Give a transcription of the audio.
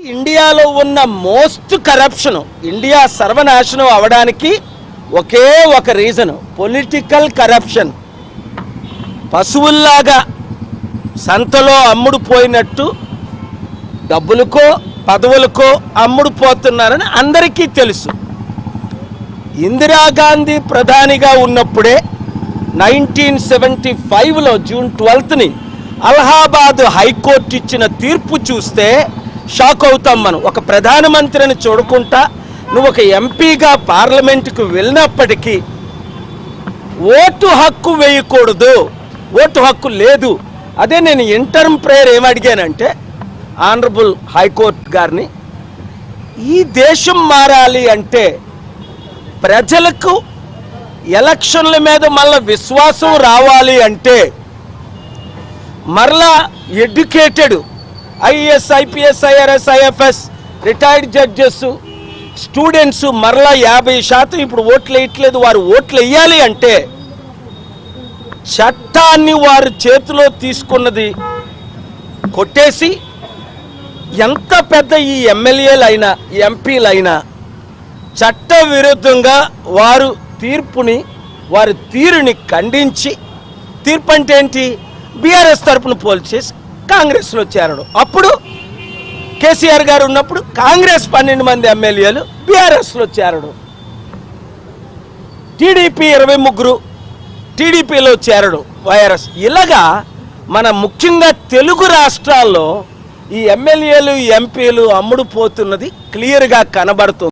ఇండియాలో ఉన్న most corruption India సర్వనాశనం అవడానికి ఒకే ఒక రీజన్ పొలిటికల్ కరప్షన్ పశువుల్లాగా సంతలో అమ్ముడుపోయినట్టు డబ్బులకో పదవులకో అమ్ముడు పోతున్నారని అందరికీ తెలుసు. ఇందిరాగాంధీ ప్రధానిగా ఉన్నప్పుడే నైన్టీన్ సెవెంటీ ఫైవ్లో జూన్ ట్వెల్త్ని అలహాబాద్ హైకోర్టు ఇచ్చిన తీర్పు చూస్తే షాక్ అవుతాం మనం. ఒక ప్రధానమంత్రిని చూడకుండా నువ్వు ఒక ఎంపీగా పార్లమెంటుకు వెళ్ళినప్పటికీ ఓటు హక్కు వేయకూడదు. ఓటు హక్కు లేదు. అదే నేను ఇంటర్మ్ ప్రేయర్ ఏమడిగానంటే ఆనరబుల్ హైకోర్టు గారిని ఈ దేశం మారాలి అంటే ప్రజలకు ఎలక్షన్ల మీద మళ్ళీ విశ్వాసం రావాలి అంటే మరలా educated IAS IPS IRS IFS retired judges students మరలా యాభై శాతం ఇప్పుడు ఓట్లు వేయట్లేదు. వారు ఓట్లు వేయాలి అంటే చట్టాన్ని వారు చేతిలో తీసుకున్నది కొట్టేసి ఎంత పెద్ద ఈ ఎమ్మెల్యేలు అయినా చట్ట విరుద్ధంగా వారు తీర్పుని వారి తీరుని ఖండించి తీర్పు అంటే ఏంటి? బీఆర్ఎస్ తరపున పోల్చేసి కాంగ్రెస్లో చేరడు. అప్పుడు కేసీఆర్ గారు ఉన్నప్పుడు కాంగ్రెస్ పన్నెండు మంది ఎమ్మెల్యేలు బీఆర్ఎస్లో చేరడు. టీడీపీ ఇరవై ముగ్గురు టీడీపీలో చేరడు వైఆర్ఎస్. ఇలాగా మన ముఖ్యంగా తెలుగు రాష్ట్రాల్లో ఈ ఎమ్మెల్యేలు ఎంపీలు అమ్ముడు పోతున్నది క్లియర్గా కనబడుతుంది.